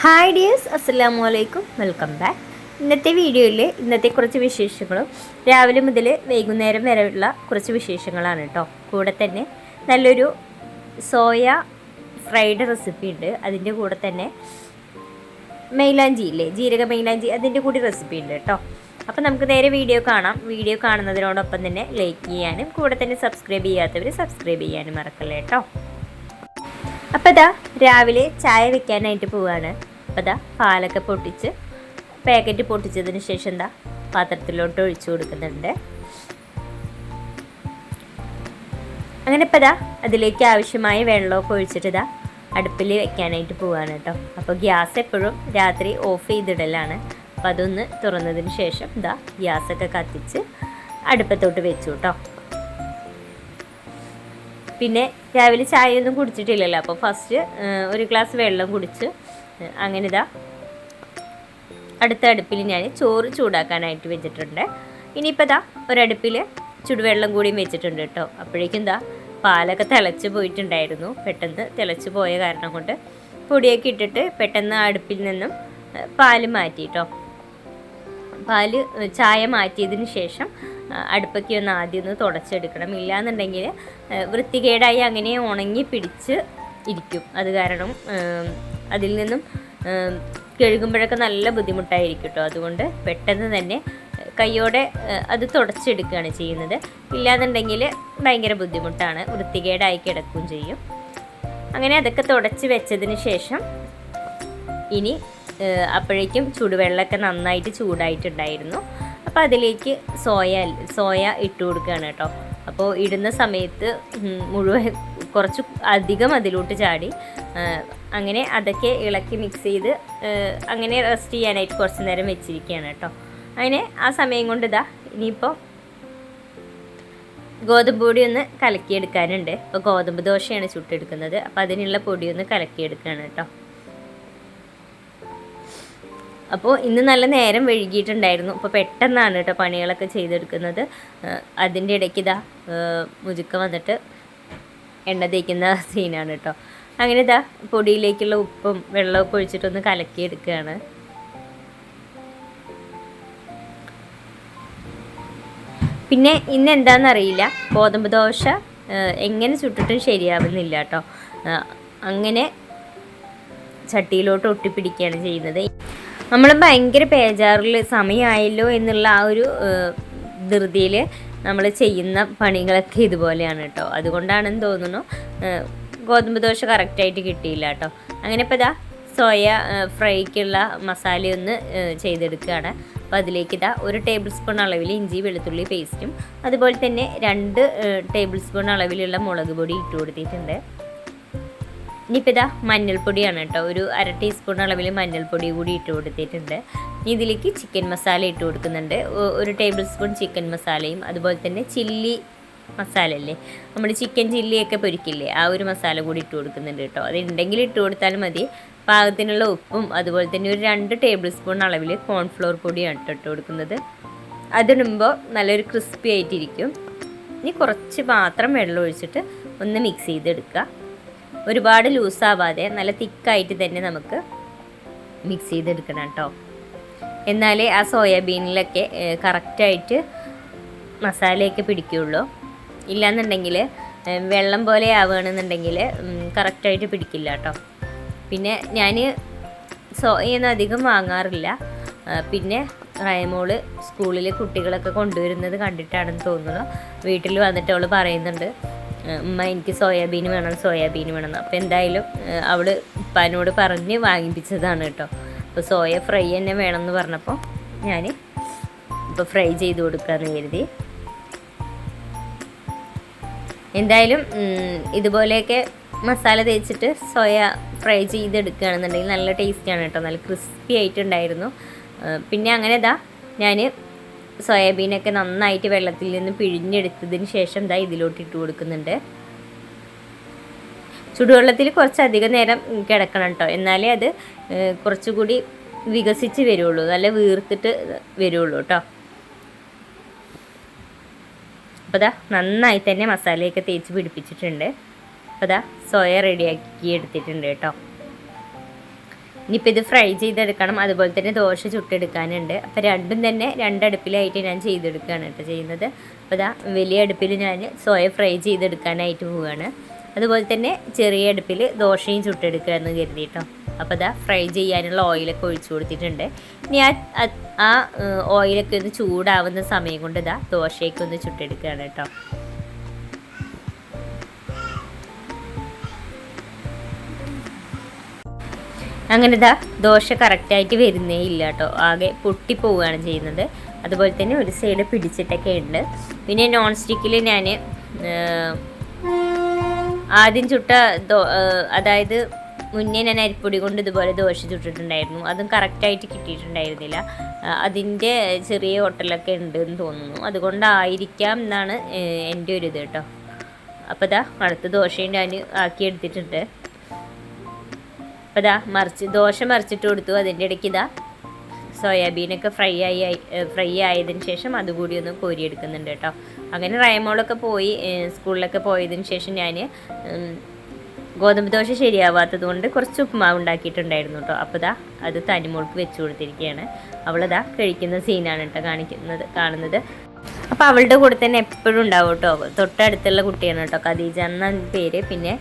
Hi dears അസ്സലാമു അലൈക്കും welcome back ഇന്നത്തെ വീഡിയോയിൽ ഇന്നത്തെ കുറച്ച് വിശേഷങ്ങളും രാവിലെ മുതൽ വൈകുന്നേരം വരെയുള്ള കുറച്ച് വിശേഷങ്ങളാണ് കേട്ടോ കൂടെ തന്നെ നല്ലൊരു സോയ ഫ്രൈഡ് റെസിപ്പി ഉണ്ട്. അതിന്റെ കൂടെ തന്നെ മൈലാഞ്ചി ഇല്ലേ ജീരക മൈലാഞ്ചി അതിന്റെ കൂടി റെസിപ്പി ഉണ്ട് കേട്ടോ അപ്പോൾ നമുക്ക് നേരെ വീഡിയോ കാണാം. വീഡിയോ കാണുന്നതിനോടൊപ്പം തന്നെ ലൈക്ക് ചെയ്യാനും കൂടെ തന്നെ സബ്സ്ക്രൈബ് ചെയ്യാത്തവർ സബ്സ്ക്രൈബ് ചെയ്യാനും മറക്കല്ലേ കേട്ടോ അപ്പോൾ ഇതാ രാവിലെ ചായ വെക്കാനായിട്ട് പോവാണ്. അപ്പോൾ പാലൊക്കെ പൊട്ടിച്ച് പാക്കറ്റ് പൊട്ടിച്ചതിന് ശേഷം എന്താ പാത്രത്തിലോട്ട് ഒഴിച്ചു കൊടുക്കുന്നുണ്ട്. അങ്ങനെ ഇപ്പോൾ അതിലേക്ക് ആവശ്യമായ വെള്ളമൊക്കെ ഒഴിച്ചിട്ട് ഇതാ അടുപ്പിൽ വെക്കാനായിട്ട് പോവാണ് കേട്ടോ. അപ്പോൾ ഗ്യാസ് എപ്പോഴും രാത്രി ഓഫ് ചെയ്തിടലാണ്. അപ്പോൾ അതൊന്ന് തുറന്നതിന് ശേഷം ഇതാ ഗ്യാസൊക്കെ കത്തിച്ച് അടുപ്പത്തോട്ട് വെച്ചു കേട്ടോ. പിന്നെ രാവിലെ ചായയൊന്നും കുടിച്ചിട്ടില്ലല്ലോ. അപ്പോൾ ഫസ്റ്റ് ഒരു ഗ്ലാസ് വെള്ളം കുടിച്ച് അങ്ങനെ ഇതാ അടുത്ത അടുപ്പിൽ ഞാൻ ചോറ് ചൂടാക്കാനായിട്ട് വെച്ചിട്ടുണ്ട്. ഇനിയിപ്പോൾ ഇതാ ഒരടുപ്പിൽ ചുടുവെള്ളം കൂടിയും വെച്ചിട്ടുണ്ട് കേട്ടോ. അപ്പോഴേക്കും എന്താ പാലൊക്കെ തിളച്ച് പോയിട്ടുണ്ടായിരുന്നു. പെട്ടെന്ന് തിളച്ച് പോയ കാരണം കൊണ്ട് പൊടിയൊക്കെ ഇട്ടിട്ട് പെട്ടെന്ന് അടുപ്പിൽ നിന്നും പാൽ മാറ്റി കേട്ടോ. പാൽ ചായ മാറ്റിയതിന് ശേഷം അടുപ്പൊക്കെ ഒന്ന് ആദ്യം ഒന്ന് തുടച്ചെടുക്കണം. ഇല്ലാന്നുണ്ടെങ്കിൽ വൃത്തികേടായി അങ്ങനെ ഉണങ്ങി പിടിച്ച് ഇരിക്കും. അത് കാരണം അതിൽ നിന്നും കഴുകുമ്പോഴൊക്കെ നല്ല ബുദ്ധിമുട്ടായിരിക്കും കേട്ടോ അതുകൊണ്ട് പെട്ടെന്ന് തന്നെ കൈയോടെ അത് തുടച്ചെടുക്കുകയാണ് ചെയ്യുന്നത്. ഇല്ലാന്നുണ്ടെങ്കിൽ ഭയങ്കര ബുദ്ധിമുട്ടാണ്. വൃത്തികേടായി കിടക്കുകയും ചെയ്യും. അങ്ങനെ അതൊക്കെ തുടച്ച് വെച്ചതിന് ശേഷം ഇനി അപ്പോഴേക്കും ചൂടുവെള്ളമൊക്കെ നന്നായിട്ട് ചൂടായിട്ടുണ്ടായിരുന്നു. അപ്പോൾ അതിലേക്ക് സോയ സോയ ഇട്ട് കൊടുക്കുകയാണ് കേട്ടോ അപ്പോൾ ഇടുന്ന സമയത്ത് മുഴുവൻ കുറച്ച് അധികം അതിലോട്ട് ചാടി. അങ്ങനെ അതൊക്കെ ഇളക്കി മിക്സ് ചെയ്ത് അങ്ങനെ റെസ്റ്റ് ചെയ്യാനായിട്ട് കുറച്ച് നേരം വെച്ചിരിക്കുകയാണ് കേട്ടോ. അങ്ങനെ ആ സമയം കൊണ്ട് ഇതാ ഇനിയിപ്പോൾ ഗോതമ്പ് പൊടി ഒന്ന് കലക്കിയെടുക്കാനുണ്ട്. അപ്പോൾ ഗോതമ്പ് ദോശയാണ് ചുട്ടെടുക്കുന്നത്. അപ്പോൾ അതിനുള്ള പൊടി ഒന്ന് കലക്കിയെടുക്കുകയാണ് കേട്ടോ. അപ്പോൾ ഇന്ന് നല്ല നേരം വഴുകിയിട്ടുണ്ടായിരുന്നു അപ്പോൾ പെട്ടെന്നാണ് കേട്ടോ പണികളൊക്കെ ചെയ്തെടുക്കുന്നത്. അതിന്റെ ഇടയ്ക്ക് ഇതാ മുജുക്ക വന്നിട്ട് എണ്ണ തേക്കുന്ന സീനാണ് കേട്ടോ. അങ്ങനെ ഇതാ പൊടിയിലേക്കുള്ള ഉപ്പും വെള്ളമൊക്കെ ഒഴിച്ചിട്ടൊന്ന് കലക്കിയെടുക്കുകയാണ്. പിന്നെ ഇന്ന് എന്താണെന്നറിയില്ല. ഗോതമ്പ് ദോശ എങ്ങനെ ചുട്ടിട്ടും ശരിയാവുന്നില്ല കേട്ടോ. അങ്ങനെ ചട്ടിയിലോട്ട് ഒട്ടിപ്പിടിക്കുകയാണ് ചെയ്യുന്നത്. നമ്മൾ ഭയങ്കര പേജാറിൽ സമയമായല്ലോ എന്നുള്ള ആ ഒരു ധൃതിയിൽ നമ്മൾ ചെയ്യുന്ന പണികളൊക്കെ ഇതുപോലെയാണ് കേട്ടോ. അതുകൊണ്ടാണെന്ന് തോന്നുന്നു ഗോതമ്പ് ദോശ കറക്റ്റായിട്ട് കിട്ടിയില്ല കേട്ടോ. അങ്ങനെ ഇപ്പോൾ ഇതാ സോയ ഫ്രൈക്കുള്ള മസാല മസാലയൊന്ന് ചെയ്തെടുക്കുകയാണ്. അപ്പോൾ അതിലേക്ക് ഇതാ ഒരു ടേബിൾ സ്പൂൺ അളവിൽ ഇഞ്ചി വെളുത്തുള്ളി പേസ്റ്റും അതുപോലെ തന്നെ രണ്ട് ടേബിൾ സ്പൂൺ അളവിലുള്ള മുളക് പൊടി ഇട്ട് കൊടുത്തിട്ടുണ്ട്. ഇനിയിപ്പോൾ ഇതാ മഞ്ഞൾപ്പൊടിയാണ് കേട്ടോ. ഒരു അര ടീസ്പൂൺ അളവിൽ മഞ്ഞൾപ്പൊടി കൂടി ഇട്ട് കൊടുത്തിട്ടുണ്ട്. ഇതിലേക്ക് ചിക്കൻ മസാല ഇട്ട് കൊടുക്കുന്നുണ്ട്. ഒരു ടേബിൾ സ്പൂൺ ചിക്കൻ മസാലയും അതുപോലെ തന്നെ ചില്ലി മസാല അല്ലേ നമ്മൾ ചിക്കൻ ചില്ലിയൊക്കെ പൊരിക്കില്ലേ? ആ ഒരു മസാല കൂടി ഇട്ട് കൊടുക്കുന്നുണ്ട് കേട്ടോ. അതുണ്ടെങ്കിൽ ഇട്ട് കൊടുത്താലും മതി. പാകത്തിനുള്ള ഉപ്പും അതുപോലെ തന്നെ ഒരു രണ്ട് ടേബിൾ സ്പൂൺ അളവിൽ കോൺഫ്ലോർ പൊടിയാണ് ഇട്ട് കൊടുക്കുന്നത്. അതിടുമ്പോൾ നല്ലൊരു ക്രിസ്പി ആയിട്ടിരിക്കും. ഇനി കുറച്ച് മാത്രം വെള്ളം ഒഴിച്ചിട്ട് ഒന്ന് മിക്സ് ചെയ്തെടുക്കുക. ഒരുപാട് ലൂസാവാതെ നല്ല തിക്കായിട്ട് തന്നെ നമുക്ക് മിക്സ് ചെയ്തെടുക്കണം കേട്ടോ. എന്നാലേ ആ സോയാബീനിലൊക്കെ കറക്റ്റായിട്ട് മസാലയൊക്കെ പിടിക്കുകയുള്ളൂ ഇല്ലാന്നുണ്ടെങ്കിൽ വെള്ളം പോലെ ആവുകയാണെന്നുണ്ടെങ്കിൽ കറക്റ്റായിട്ട് പിടിക്കില്ല കേട്ടോ. പിന്നെ ഞാൻ സോയൊന്നും അധികം വാങ്ങാറില്ല. പിന്നെ റയമോൾ സ്കൂളിൽ കുട്ടികളൊക്കെ കൊണ്ടുവരുന്നത് കണ്ടിട്ടാണെന്ന് തോന്നുന്നു. വീട്ടിൽ വന്നിട്ട് അവൾ പറയുന്നുണ്ട് ഉമ്മ എനിക്ക് സോയാബീൻ വേണം സോയാബീൻ വേണം. അപ്പോൾ എന്തായാലും അവൾ ഉപ്പാനോട് പറഞ്ഞ് വാങ്ങിപ്പിച്ചതാണ് കേട്ടോ. അപ്പോൾ സോയ ഫ്രൈ തന്നെ വേണമെന്ന് പറഞ്ഞപ്പോൾ ഞാൻ ഇപ്പോൾ ഫ്രൈ ചെയ്ത് കൊടുക്കാമെന്ന് കരുതി. എന്തായാലും ഇതുപോലെയൊക്കെ മസാല തേച്ചിട്ട് സോയ ഫ്രൈ ചെയ്തെടുക്കുകയാണെന്നുണ്ടെങ്കിൽ നല്ല ടേസ്റ്റിയാണ് കേട്ടോ. നല്ല ക്രിസ്പി ആയിട്ടുണ്ടായിരുന്നു. പിന്നെ അങ്ങനെ ഇതാ ഞാൻ സോയാബീനൊക്കെ നന്നായിട്ട് വെള്ളത്തിൽ നിന്ന് പിഴിഞ്ഞെടുത്തതിന് ശേഷം ഇതാ ഇതിലോട്ട് ഇട്ട് കൊടുക്കുന്നുണ്ട്. ചുടുവെള്ളത്തിൽ കുറച്ചധികം നേരം കിടക്കണം കേട്ടോ. എന്നാലേ അത് കുറച്ചുകൂടി വികസിച്ച് വരുള്ളൂ. നല്ല വീർത്തിട്ട് വരുള്ളൂ കേട്ടോ. അപ്പോൾ അതാ നന്നായി തന്നെ മസാലയൊക്കെ തേച്ച് പിടിപ്പിച്ചിട്ടുണ്ട്. അപ്പോൾ അതാ സോയ റെഡിയാക്കി എടുത്തിട്ടുണ്ട് കേട്ടോ. ഇനിയിപ്പോൾ ഇത് ഫ്രൈ ചെയ്തെടുക്കണം. അതുപോലെ തന്നെ ദോശ ചുട്ടെടുക്കാനുണ്ട്. അപ്പോൾ രണ്ടും തന്നെ രണ്ടടുപ്പിലായിട്ട് ഞാൻ ചെയ്തെടുക്കുകയാണ് കേട്ടോ ചെയ്യുന്നത്. അപ്പോൾ ഇതാ വലിയ അടുപ്പിൽ ഞാൻ സോയ ഫ്രൈ ചെയ്തെടുക്കാനായിട്ട് പോവുകയാണ്. അതുപോലെ തന്നെ ചെറിയ അടുപ്പിൽ ദോശയും ചുട്ടെടുക്കുക എന്ന് കരുതിയിട്ടോ അപ്പോൾ അതാ ഫ്രൈ ചെയ്യാനുള്ള ഓയിലൊക്കെ ഒഴിച്ചു കൊടുത്തിട്ടുണ്ട്. ഇനി ആ ആ- ഓയിലൊക്കെ ഒന്ന് ചൂടാവുന്ന സമയം കൊണ്ട് ഇതാ ദോശയൊക്കെ ഒന്ന് ചുട്ടെടുക്കുകയാണ് കേട്ടോ അങ്ങനെ ഇതാ ദോശ കറക്റ്റായിട്ട് വരുന്നേ ഇല്ല കേട്ടോ ആകെ പൊട്ടിപ്പോവുകയാണ് ചെയ്യുന്നത്. അതുപോലെ തന്നെ ഒരു സൈഡ് പിടിച്ചിട്ടൊക്കെ ഉണ്ട്. പിന്നെ നോൺ സ്റ്റിക്കിൽ ഞാൻ ആദ്യം ചുട്ട അതായത് മുന്നേ ഞാൻ അരിപ്പൊടി കൊണ്ട് ഇതുപോലെ ദോശ ചുട്ടിട്ടുണ്ടായിരുന്നു. അതും കറക്റ്റായിട്ട് കിട്ടിയിട്ടുണ്ടായിരുന്നില്ല. അതിന്റെ ചെറിയ ഹോട്ടലൊക്കെ ഉണ്ട് എന്ന് തോന്നുന്നു. അതുകൊണ്ടായിരിക്കാം എന്നാണ് എന്റെ ഒരു ഇത് കേട്ടോ. അപ്പോൾ ദാ അടുത്ത ദോശയും ഞാൻ ആക്കിയെടുത്തിട്ടുണ്ട് അപ്പോൾ ദാ മറിച്ച് ദോശ മറിച്ചിട്ട് കൊടുത്തു. അതിന്റെ ഇടയ്ക്ക് ഇതാ സോയാബീനൊക്കെ ഫ്രൈ ആയി ഫ്രൈ ആയതിന് ശേഷം അതുകൂടി ഒന്ന് കോരിയെടുക്കുന്നുണ്ട് കേട്ടോ. അങ്ങനെ റയമോളൊക്കെ പോയി സ്കൂളിലൊക്കെ പോയതിന് ശേഷം ഞാൻ ഗോതമ്പ് ദോശ ശരിയാവാത്തത് കൊണ്ട് കുറച്ച് ഉപ്പുമാവ് ഉണ്ടാക്കിയിട്ടുണ്ടായിരുന്നു കേട്ടോ അപ്പോൾ ദാ അത് തനിമോൾക്ക് വെച്ച് കൊടുത്തിരിക്കുകയാണ് അവളിതാ കഴിക്കുന്ന സീനാണ് കേട്ടോ കാണിക്കുന്നത് കാണുന്നത്. അപ്പോൾ അവളുടെ കൂടെ തന്നെ എപ്പോഴും ഉണ്ടാവും കേട്ടോ തൊട്ടടുത്തുള്ള കുട്ടിയാണ് കേട്ടോ ഖദീജ എന്ന പേര്. പിന്നെ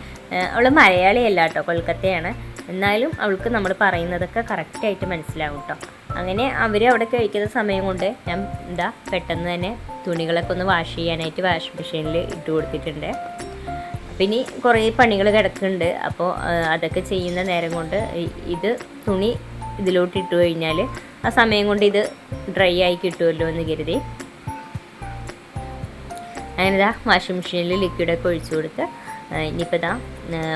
അവൾ മലയാളിയല്ല കേട്ടോ കൊൽക്കത്തയാണ്. എന്നാലും അവൾക്ക് നമ്മൾ പറയുന്നതൊക്കെ കറക്റ്റായിട്ട് മനസ്സിലാവും കേട്ടോ അങ്ങനെ അവർ അവിടെ കഴിക്കുന്ന സമയം കൊണ്ട് ഞാൻ എന്താ പെട്ടെന്ന് തന്നെ തുണികളൊക്കെ ഒന്ന് വാഷ് ചെയ്യാനായിട്ട് വാഷിംഗ് മെഷീനിൽ ഇട്ട് കൊടുത്തിട്ടുണ്ട്. പിന്നെ കുറേ പണികൾ കിടക്കുന്നുണ്ട്. അപ്പോൾ അതൊക്കെ ചെയ്യുന്ന നേരം കൊണ്ട് ഇത് തുണി ഇതിലോട്ട് ഇട്ട് കഴിഞ്ഞാൽ ആ സമയം കൊണ്ട് ഇത് ഡ്രൈ ആയി കിട്ടുമല്ലോ എന്ന് കരുതി. അങ്ങനെ ഇതാ വാഷിംഗ് മെഷീനിൽ ലിക്വിഡൊക്കെ ഒഴിച്ചു കൊടുത്ത് ഇനിയിപ്പോൾ ഇതാ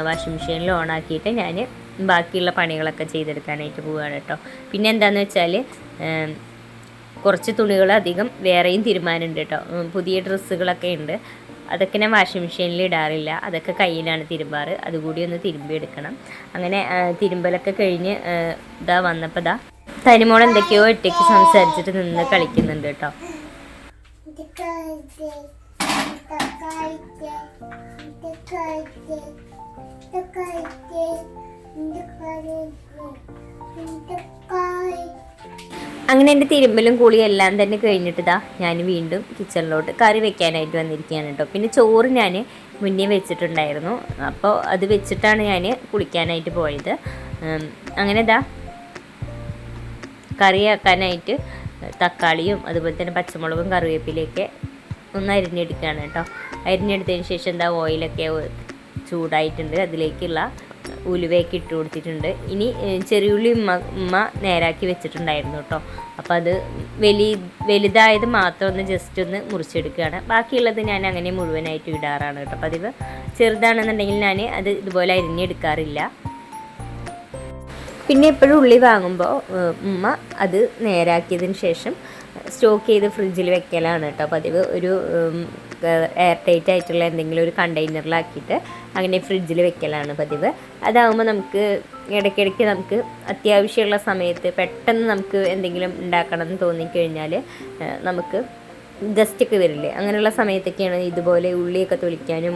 വാഷിംഗ് മെഷീനിൽ ഓണാക്കിയിട്ട് ഞാൻ ബാക്കിയുള്ള പണികളൊക്കെ ചെയ്തെടുക്കാനായിട്ട് പോവുകയാണ് കേട്ടോ. പിന്നെ എന്താണെന്ന് വെച്ചാൽ കുറച്ച് തുണികൾ അധികം വേറെയും തീരുമാനമുണ്ട് കേട്ടോ. പുതിയ ഡ്രസ്സുകളൊക്കെ ഉണ്ട്. അതൊക്കെ ഞാൻ വാഷിംഗ് മെഷീനിൽ ഇടാറില്ല. അതൊക്കെ കയ്യിലാണ് തിരുമ്പാറ്. അതുകൂടി ഒന്ന് തിരുമ്പി എടുക്കണം. അങ്ങനെ തിരുമ്പലൊക്കെ കഴിഞ്ഞ് ഇതാ വന്നപ്പോൾ ഇതാ തനിമോൾ എന്തൊക്കെയോ ഒറ്റയ്ക്ക് സംസാരിച്ചിട്ട് നിന്ന് കളിക്കുന്നുണ്ട് കേട്ടോ. അങ്ങനെ എന്റെ തിരുമ്പലും കുളിയും എല്ലാം തന്നെ കഴിഞ്ഞിട്ട് ഞാൻ വീണ്ടും കിച്ചണിലോട്ട് കറി വെക്കാനായിട്ട് വന്നിരിക്കുകയാണ് കേട്ടോ. പിന്നെ ചോറ് ഞാൻ മുന്നേ വെച്ചിട്ടുണ്ടായിരുന്നു. അപ്പോൾ അത് വെച്ചിട്ടാണ് ഞാൻ കുളിക്കാനായിട്ട് പോയത്. അങ്ങനെ ഇതാ കറിയാക്കാനായിട്ട് തക്കാളിയും അതുപോലെ തന്നെ പച്ചമുളകും കറിവേപ്പിലയൊക്കെ ഒന്ന് അരിഞ്ഞെടുക്കുകയാണ് കേട്ടോ. അരിഞ്ഞെടുത്തതിന് ശേഷം എന്താ ഓയിലൊക്കെ ചൂടായിട്ടുണ്ട്. അതിലേക്കുള്ള ഉലുവയൊക്കെ ഇട്ട് കൊടുത്തിട്ടുണ്ട്. ഇനി ചെറിയ ചെറിയുള്ളി ഉമ്മ ഉമ്മ നേരാക്കി വെച്ചിട്ടുണ്ടായിരുന്നു കേട്ടോ. അപ്പോൾ അത് വലി വലുതായത് മാത്രം ഒന്ന് ജസ്റ്റ് ഒന്ന് മുറിച്ചെടുക്കുകയാണ്. ബാക്കിയുള്ളത് ഞാൻ അങ്ങനെ മുഴുവനായിട്ട് ഇടാറാണ് കേട്ടോ. പതിവ്. ചെറുതാണെന്നുണ്ടെങ്കിൽ ഞാൻ അത് ഇതുപോലെ അരിഞ്ഞെടുക്കാറില്ല. പിന്നെ എപ്പോഴും ഉള്ളി വാങ്ങുമ്പോൾ ഉമ്മ അത് നേരാക്കിയതിന് ശേഷം സ്റ്റോക്ക് ചെയ്ത് ഫ്രിഡ്ജിൽ വെക്കലാണ് കേട്ടോ പതിവ്. ഒരു എയർ ടൈറ്റ് ആയിട്ടുള്ള എന്തെങ്കിലും ഒരു കണ്ടെയ്നറിലാക്കിയിട്ട് അങ്ങനെ ഫ്രിഡ്ജിൽ വെക്കലാണ് പതിവ്. അതാകുമ്പോൾ നമുക്ക് ഇടയ്ക്കിടയ്ക്ക് നമുക്ക് അത്യാവശ്യമുള്ള സമയത്ത് പെട്ടെന്ന് നമുക്ക് എന്തെങ്കിലും ഉണ്ടാക്കണം എന്ന് തോന്നിക്കഴിഞ്ഞാൽ നമുക്ക് ഗസ്റ്റൊക്കെ വരില്ലേ? അങ്ങനെയുള്ള സമയത്തൊക്കെയാണ് ഇതുപോലെ ഉള്ളിയൊക്കെ തൊളിക്കാനും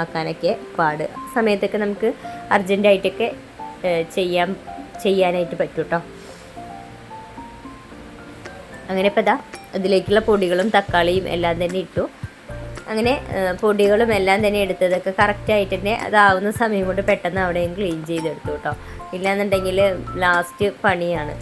ആക്കാനൊക്കെ പാട്. സമയത്തൊക്കെ നമുക്ക് അർജന്റായിട്ടൊക്കെ ചെയ്യാൻ ചെയ്യാനായിട്ട് പറ്റും കേട്ടോ അങ്ങനെ ഇപ്പം ഇതാ അതിലേക്കുള്ള പൊടികളും തക്കാളിയും എല്ലാം തന്നെ ഇട്ടു. അങ്ങനെ പൊടികളും എല്ലാം തന്നെ എടുത്തതൊക്കെ കറക്റ്റായിട്ട് തന്നെ അതാവുന്ന സമയം കൊണ്ട് പെട്ടെന്ന് അവിടെയും ക്ലീൻ ചെയ്തെടുത്തു കേട്ടോ ഇല്ലാന്നുണ്ടെങ്കിൽ ലാസ്റ്റ് പണിയാണ്.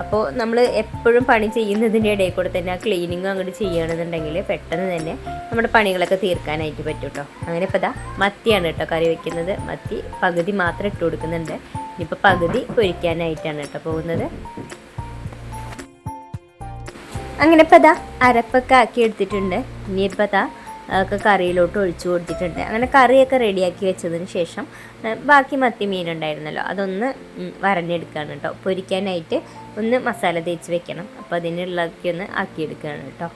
അപ്പോൾ നമ്മൾ എപ്പോഴും പണി ചെയ്യുന്നതിന്റെ ഇടയിൽ കൂടെ തന്നെ ആ ക്ലീനിങ്ങും അങ്ങോട്ട് ചെയ്യുകയാണെന്നുണ്ടെങ്കിൽ പെട്ടെന്ന് തന്നെ നമ്മുടെ പണികളൊക്കെ തീർക്കാനായിട്ട് പറ്റും കേട്ടോ അങ്ങനെ ഇപ്പോൾ ഇതാ മത്തിയാണ് കേട്ടോ കറി വയ്ക്കുന്നത് മത്തി പകുതി മാത്രം ഇട്ട് കൊടുക്കുന്നുണ്ട്. ഇനിയിപ്പോൾ പകുതി പൊരിക്കാനായിട്ടാണ് കേട്ടോ പോകുന്നത്. അങ്ങനെ ഇപ്പോൾ ഇതാ അരപ്പൊക്കെ ആക്കി എടുത്തിട്ടുണ്ട്. ഇനിയിപ്പോൾ അതാ ഒക്കെ കറിയിലോട്ട് ഒഴിച്ചു കൊടുത്തിട്ടുണ്ട്. അങ്ങനെ കറിയൊക്കെ റെഡിയാക്കി വെച്ചതിന് ശേഷം ബാക്കി മത്തി മീൻ ഉണ്ടായിരുന്നല്ലോ അതൊന്ന് വരഞ്ഞെടുക്കുകയാണ് കേട്ടോ. പൊരിക്കാനായിട്ട് ഒന്ന് മസാല തേച്ച് വെക്കണം. അപ്പോൾ അതിനുള്ളതൊക്കെ ഒന്ന് ആക്കിയെടുക്കുകയാണ് കേട്ടോ.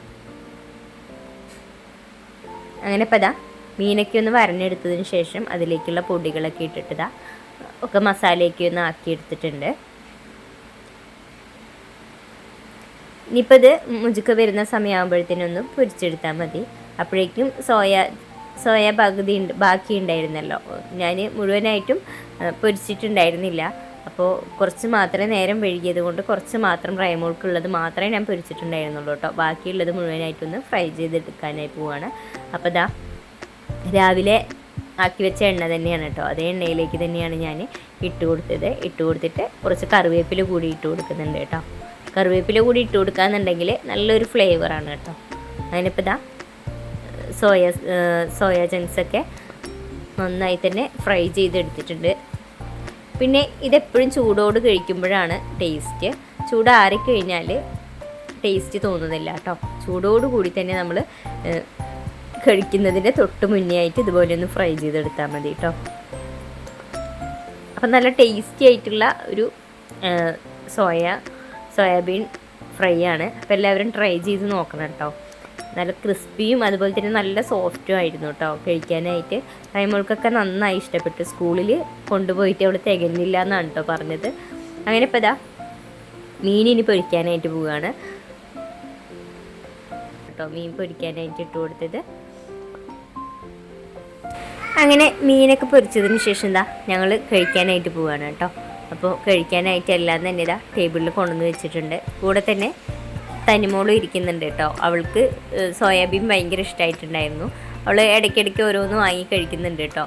അങ്ങനെ ഇപ്പം ഇതാ മീനൊക്കെ ഒന്ന് വരഞ്ഞെടുത്തതിന് ശേഷം അതിലേക്കുള്ള പൊടികളൊക്കെ ഇട്ടിട്ട് ഇതാ ഒക്കെ മസാലയൊക്കെ ഒന്ന് ആക്കിയെടുത്തിട്ടുണ്ട്. ഇനിയിപ്പോൾ ഇത് മുജുക്ക വരുന്ന സമയമാകുമ്പോഴത്തേനൊന്ന് പൊരിച്ചെടുത്താൽ മതി. അപ്പോഴേക്കും സോയ സോയ പകുതി ഉണ്ട് ബാക്കി ഉണ്ടായിരുന്നല്ലോ ഞാൻ മുഴുവനായിട്ടും പൊരിച്ചിട്ടുണ്ടായിരുന്നില്ല. അപ്പോൾ കുറച്ച് മാത്രമേ നേരം വഴുകിയത് കൊണ്ട് കുറച്ച് മാത്രം റൈമോൾക്കുള്ളത് മാത്രമേ ഞാൻ പൊരിച്ചിട്ടുണ്ടായിരുന്നുള്ളൂ കേട്ടോ ബാക്കിയുള്ളത് മുഴുവനായിട്ടൊന്ന് ഫ്രൈ ചെയ്തെടുക്കാനായി പോവാണ്. അപ്പോൾ ദാ രാവിലെ ആക്കി വെച്ച എണ്ണ തന്നെയാണ് കേട്ടോ അതേ എണ്ണയിലേക്ക് തന്നെയാണ് ഞാൻ ഇട്ട് കൊടുത്തത്. ഇട്ട് കൊടുത്തിട്ട് കുറച്ച് കറിവേപ്പില കൂടി ഇട്ട് കൊടുക്കുന്നുണ്ട് കേട്ടോ കറിവേപ്പില കൂടി ഇട്ട് കൊടുക്കാന്നുണ്ടെങ്കിൽ നല്ലൊരു ഫ്ലേവറാണ് കേട്ടോ അതിനിപ്പോൾ ഇതാ സോയ സോയ ചങ്ക്സൊക്കെ നന്നായി തന്നെ ഫ്രൈ ചെയ്തെടുത്തിട്ടുണ്ട്. പിന്നെ ഇതെപ്പോഴും ചൂടോട് കഴിക്കുമ്പോഴാണ് ടേസ്റ്റ്. ചൂടാറിക്കഴിഞ്ഞാൽ ടേസ്റ്റ് തോന്നുന്നില്ല കേട്ടോ. ചൂടോട് കൂടി തന്നെ നമ്മൾ കഴിക്കുന്നതിന്റെ തൊട്ട് മുന്നേ ആയിട്ട് ഇതുപോലെ ഒന്ന് ഫ്രൈ ചെയ്തെടുത്താൽ മതി കേട്ടോ. അപ്പം നല്ല ടേസ്റ്റി ആയിട്ടുള്ള ഒരു സോയ സോയാബീൻ ഫ്രൈ ആണ്. അപ്പോൾ എല്ലാവരും ട്രൈ ചെയ്ത് നോക്കണം കേട്ടോ. നല്ല ക്രിസ്പിയും അതുപോലെ തന്നെ നല്ല സോഫ്റ്റും ആയിരുന്നു കേട്ടോ കഴിക്കാനായിട്ട്. റൈമോൾക്കൊക്കെ നന്നായി ഇഷ്ടപ്പെട്ടു. സ്കൂളിൽ കൊണ്ടുപോയിട്ട് അവൾ തികഞ്ഞില്ല എന്നാണ് കേട്ടോ പറഞ്ഞത്. അങ്ങനെ ഇപ്പോൾ ഇതാ മീനിനി പൊരിക്കാനായിട്ട് പോവുകയാണ് കേട്ടോ മീൻ പൊരിക്കാനായിട്ട് ഇട്ട് കൊടുത്തത്. അങ്ങനെ മീനൊക്കെ പൊരിച്ചതിന് ശേഷം എന്താ ഞങ്ങൾ കഴിക്കാനായിട്ട് പോവുകയാണ് കേട്ടോ. അപ്പോൾ കഴിക്കാനായിട്ട് എല്ലാം തന്നെ ഇതാ ടേബിളിൽ കൊണ്ടുവന്ന് വെച്ചിട്ടുണ്ട്. കൂടെ തന്നെ തനിമോളും ഇരിക്കുന്നുണ്ട് കേട്ടോ. അവൾക്ക് സോയാബീൻ ഭയങ്കര ഇഷ്ടമായിട്ടുണ്ടായിരുന്നു അവൾ ഇടയ്ക്കിടയ്ക്ക് ഓരോന്ന് വാങ്ങി കഴിക്കുന്നുണ്ട് കേട്ടോ.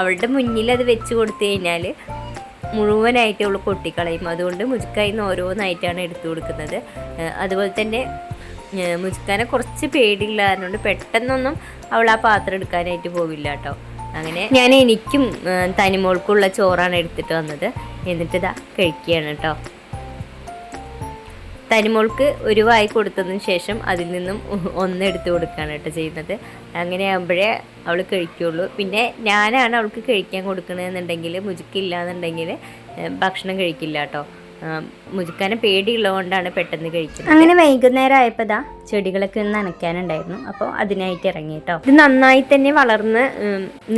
അവളുടെ മുന്നിൽ അത് വെച്ച് കൊടുത്തു കഴിഞ്ഞാൽ മുഴുവനായിട്ട് അവൾ കൊട്ടിക്കളയും. അതുകൊണ്ട് മുജുക്കായി നിന്ന് ഓരോന്നായിട്ടാണ് എടുത്തു കൊടുക്കുന്നത്. അതുപോലെ തന്നെ മുജുക്കാനെ കുറച്ച് പേടിയില്ലാതുകൊണ്ട് പെട്ടെന്നൊന്നും അവൾ ആ പാത്രം എടുക്കാനായിട്ട് പോവില്ല കേട്ടോ. അങ്ങനെ ഞാൻ എനിക്കും തനിമോൾക്കുള്ള ചോറാണ് എടുത്തിട്ട് വന്നത്. എന്നിട്ട് ഇതാ കഴിക്കുകയാണ് കേട്ടോ. തനിമോൾക്ക് ഒരു വായി കൊടുത്തതിന് ശേഷം അതിൽ നിന്നും ഒന്നെടുത്ത് കൊടുക്കുകയാണ് കേട്ടോ ചെയ്യുന്നത്. അങ്ങനെ ആകുമ്പോഴേ അവൾ കഴിക്കുള്ളൂ. പിന്നെ ഞാനാണ് അവൾക്ക് കഴിക്കാൻ കൊടുക്കണമെന്നുണ്ടെങ്കിൽ മുജുക്കില്ല എന്നുണ്ടെങ്കിൽ ഭക്ഷണം കഴിക്കില്ല കേട്ടോ. മുജുക്കാനെ പേടിയുള്ളതുകൊണ്ടാണ് പെട്ടെന്ന് കഴിക്കുന്നത്. അങ്ങനെ വൈകുന്നേരം ആയപ്പോൾ ചെടികളൊക്കെ ഒന്ന് നനയ്ക്കാനുണ്ടായിരുന്നു. അപ്പോൾ അതിനായിട്ട് ഇറങ്ങി കേട്ടോ. ഇത് നന്നായി തന്നെ വളർന്ന്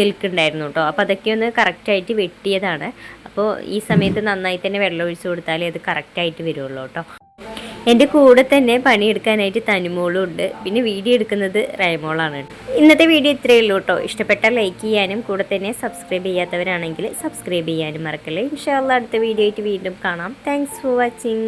നിൽക്കുന്നുണ്ടായിരുന്നു കേട്ടോ. അപ്പോൾ അതൊക്കെ ഒന്ന് കറക്റ്റായിട്ട് വെട്ടിയതാണ്. അപ്പോൾ ഈ സമയത്ത് നന്നായി തന്നെ വെള്ളം ഒഴിച്ചു കൊടുത്താലേ അത് കറക്റ്റായിട്ട് വരുള്ളൂ കേട്ടോ. എന്റെ കൂടെ തന്നെ പണിയെടുക്കാനായിട്ട് തനിമോളും ഉണ്ട് പിന്നെ വീഡിയോ എടുക്കുന്നത് റൈമോളാണ്. ഇന്നത്തെ വീഡിയോ ഇത്രയേ ഉള്ളൂ കേട്ടോ. ഇഷ്ടപ്പെട്ടാൽ ലൈക്ക് ചെയ്യാനും കൂടെ തന്നെ സബ്സ്ക്രൈബ് ചെയ്യാത്തവരാണെങ്കിൽ സബ്സ്ക്രൈബ് ചെയ്യാനും മറക്കല്ലേ. ഇൻഷാല്ല അടുത്ത വീഡിയോ ആയിട്ട് വീണ്ടും കാണാം. Thanks for watching